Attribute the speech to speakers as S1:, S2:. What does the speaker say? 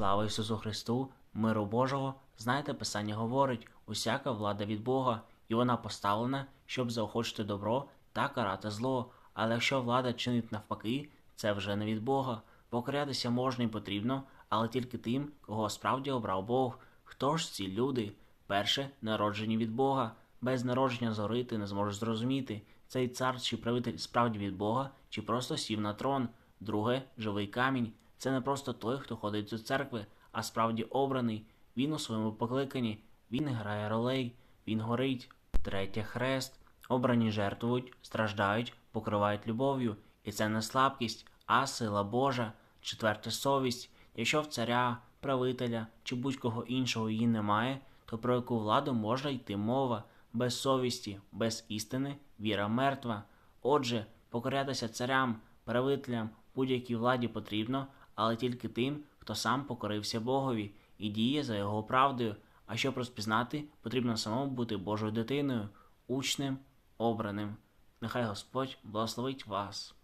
S1: Слава Ісусу Христу, миру Божого. Знаєте, Писання говорить, усяка влада від Бога, і вона поставлена, щоб заохочити добро та карати зло. Але якщо влада чинить навпаки, це вже не від Бога. Покорятися можна і потрібно, але тільки тим, кого справді обрав Бог. Хто ж ці люди? Перше, народжені від Бога. Без народження згори ти не зможеш зрозуміти, цей цар чи правитель справді від Бога, чи просто сів на трон. Друге, живий камінь. Це не просто той, хто ходить до церкви, а справді обраний. Він у своєму покликанні, він грає ролей, він горить. Третє хрест. Обрані жертвують, страждають, покривають любов'ю. І це не слабкість, а сила Божа. Четверте совість. Якщо в царя, правителя чи будь-кого іншого її немає, то про яку владу можна йти мова? Без совісті, без істини, віра мертва. Отже, покорятися царям, правителям, будь-якій владі потрібно, але тільки тим, хто сам покорився Богові і діє за його правдою. А щоб розпізнати, потрібно самому бути Божою дитиною, учнем, обраним. Нехай Господь благословить вас.